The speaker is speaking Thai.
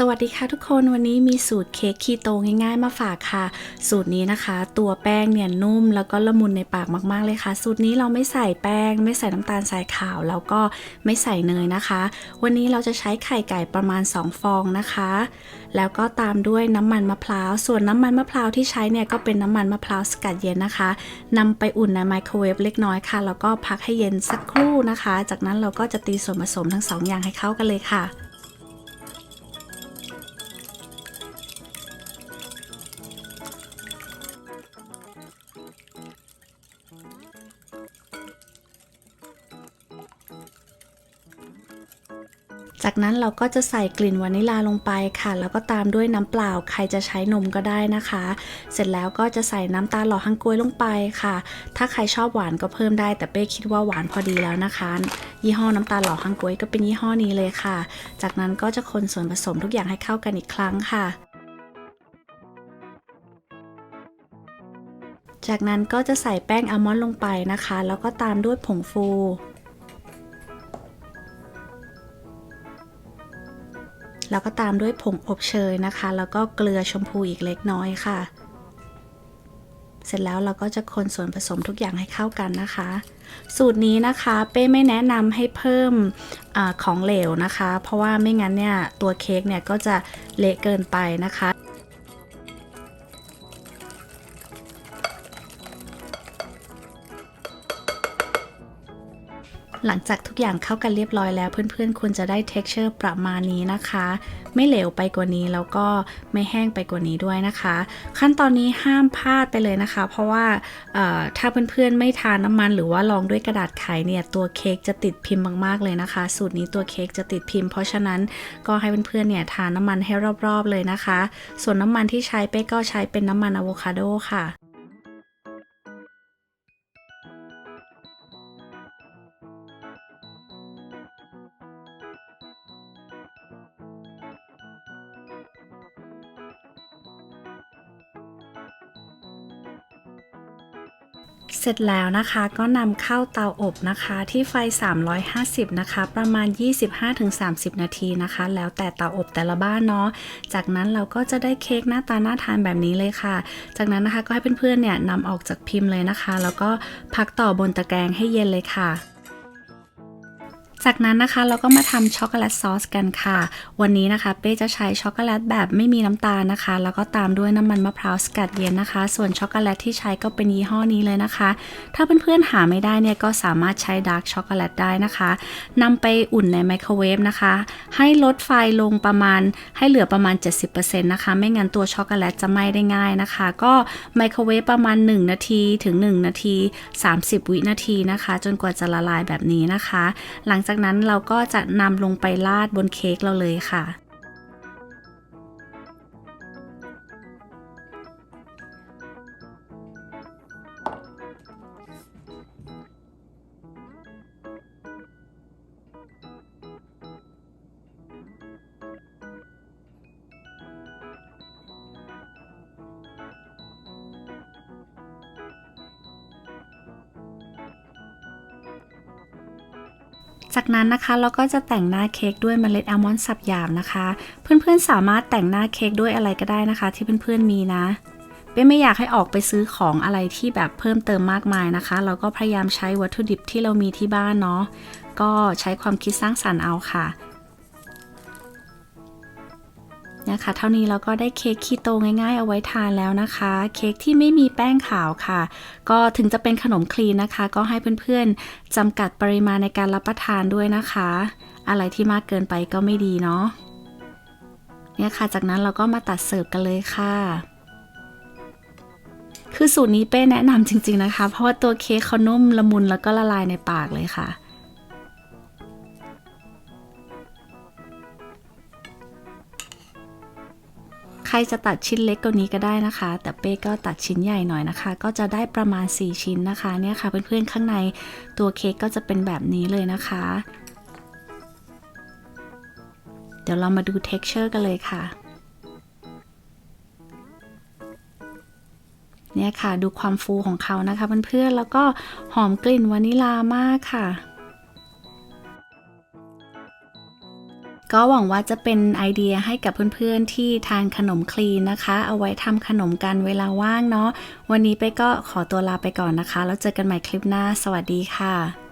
สวัสดีค่ะทุกคนวันนี้มีสูตรเค้กคีโตง่ายๆ มาฝากค่ะ สูตรนี้นะคะ ตัวแป้งเนี่ยนุ่มแล้วก็ละมุนในปากมากๆเลยค่ะ สูตรนี้เราไม่ใส่แป้ง ไม่ใส่น้ำตาลทรายขาวแล้วก็ไม่ใส่เนยนะคะ วันนี้เราจะใช้ไข่ไก่ประมาณ 2 ฟองนะคะ แล้วก็ตามด้วยน้ำมันมะพร้าวส่วนน้ำมันมะพร้าวที่ใช้เนี่ยก็เป็นน้ำมันมะพร้าวสกัดเย็นนะคะนำไปอุ่นในไมโครเวฟเล็กน้อยค่ะแล้วก็พักให้เย็นสักครู่นะคะ จากนั้นเราก็จะตีส่วนผสมทั้งสองอย่างให้เข้ากันเลยค่ะ จากนั้นเราก็จะใส่กลิ่นวานิลาลงไปค่ะ แล้วก็ตามด้วยน้ำเปล่า ใครจะใช้นมก็ได้นะคะ เสร็จแล้วก็จะใส่น้ำตาลหล่อฮังกวยลงไปค่ะ ถ้าใครชอบหวานก็เพิ่มได้ แต่เป้คิดว่าหวานพอดีแล้วนะคะ ยี่ห้อน้ำตาลหล่อฮังกวยก็เป็นยี่ห้อนี้เลยค่ะ จากนั้นก็จะคนส่วนผสมทุกอย่างให้เข้ากันอีกครั้งค่ะจากนั้นก็จะใส่แป้งอัลมอนด์ลงไปนะคะ แล้วก็ตามด้วยผงฟู แล้วก็ตามด้วยผงอบเชยนะคะ แล้วก็เกลือชมพูอีกเล็กน้อยค่ะ เสร็จแล้วเราก็จะคนส่วนผสมทุกอย่างให้เข้ากันนะคะ สูตรนี้นะคะเป้ไม่แนะนำให้เพิ่มอของเหลวนะคะ เพราะว่าไม่งั้นเนี่ยตัวเค้กเนี่ยก็จะเละเกินไปนะคะ หลังจากทุกอย่างเข้ากันเรียบร้อยแล้ว เพื่อนๆควรจะได้ texture ประมาณนี้นะคะ ไม่เหลวไปกว่านี้แล้วก็ไม่แห้งไปกว่านี้ด้วยนะคะ ขั้นตอนนี้ห้ามพลาดไปเลยนะคะ เพราะว่าถ้าเพื่อนๆไม่ทานน้ำมัน หรือว่าลองด้วยกระดาษไขเนี่ยตัวเค้กจะติดพิมพ์มากๆเลยนะคะ สูตรนี้ตัวเค้กจะติดพิมพ์เพราะฉะนั้นก็ให้เพื่อนๆเนี่ยทานน้ำมันให้รอบๆเลยนะคะ ส่วนน้ำมันที่ใช้เป้ก็ใช้เป็นน้ำมันอะโวคาโดค่ะ เสร็จแล้วนะคะก็นำเข้าเตาอบนะคะที่ไฟ 350 นะคะ ประมาณ 25-30 นาทีนะคะ แล้วแต่เตาอบแต่ละบ้านเนาะจากนั้นเราก็จะได้เค้กหน้าตาน่าทานแบบนี้เลยค่ะ จากนั้นนะคะก็ให้เพื่อนๆเนี่ยนำออกจากพิมพ์เลยนะคะ แล้วก็พักต่อบนตะแกรงให้เย็นเลยค่ะ จากนั้นนะคะเราก็มาทำช็อกโกแลตซอสกันค่ะ วันนี้นะคะเป้จะใช้ช็อกโกแลตแบบไม่มีน้ำตาลนะคะ แล้วก็ตามด้วยน้ำมันมะพร้าวสกัดเย็นนะคะ ส่วนช็อกโกแลตที่ใช้ก็เป็นยี่ห้อนี้เลยนะคะ ถ้าเพื่อนๆหาไม่ได้เนี่ยก็สามารถใช้ดาร์กช็อกโกแลตได้นะคะนำไปอุ่นในไมโครเวฟนะคะ ให้ลดไฟลงประมาณให้เหลือประมาณ 70%นะคะ ไม่งั้นตัวช็อกโกแลตจะไหม้ได้ง่ายนะคะ ก็ไมโครเวฟประมาณ 1 นาทีถึง 1 นาที 30 วินาทีนะคะ จนกว่าจะละลายแบบนี้นะคะ หลังจากนั้นเราก็จะนำลงไปราดบนเค้กเราเลยค่ะ จากนั้นนะคะเราก็จะแต่งหน้าเค้กด้วยเมล็ดอัลมอนด์สับหยาบนะคะ เพื่อนๆสามารถแต่งหน้าเค้กด้วยอะไรก็ได้นะคะ ที่เพื่อนๆมีนะเป้ไม่อยากให้ออกไปซื้อของอะไรที่แบบเพิ่มเติมมากมายนะคะ เราก็พยายามใช้วัตถุดิบที่เรามีที่บ้านเนาะก็ใช้ความคิดสร้างสรรค์เอาค่ะ นี่ยค่ะเท่านี้เราก็ได้เค้กคีโตง่ายๆ เอาไว้ทานแล้วนะคะ เค้กที่ไม่มีแป้งขาวค่ะ ก็ถึงจะเป็นขนมคลีนนะคะ ก็ให้เพื่อนๆจำกัดปริมาณในการรับประทานด้วยนะคะ อะไรที่มากเกินไปก็ไม่ดีเนาะเนี่ยค่ะ จากนั้นเราก็มาตัดเสิร์ฟกันเลยค่ะคือสูตรนี้เป้แนะนำจริง ๆนะคะ เพราะว่าตัวเค้กเขานุ่มละมุนแล้วก็ละลายในปากเลยค่ะ รจะตัดชิ้นเล็กกว่านี้ก็ได้นะคะ แต่เป้ก็ตัดชิ้นใหญ่หน่อยนะคะ ก็จะได้ประมาณ 4 ชิ้นนะคะเนี่ยค่ะเพื่อนๆข้างในตัวเค้กก็จะเป็นแบบนี้เลยนะคะ เดี๋ยวเรามาดู texture กันเลยค่ะเนี่ยค่ะดูความฟูของเขานะคะเพื่อนๆแล้วก็หอมกลิ่นวานิลามากค่ะ ก็หวังว่าจะเป็นไอเดียให้กับเพื่อนๆที่ทานขนมคลีนนะคะ เอาไว้ทำขนมกันเวลาว่างเนาะ วันนี้ไปก็ขอตัวลาไปก่อนนะคะ แล้วเจอกันใหม่คลิปหน้า สวัสดีค่ะ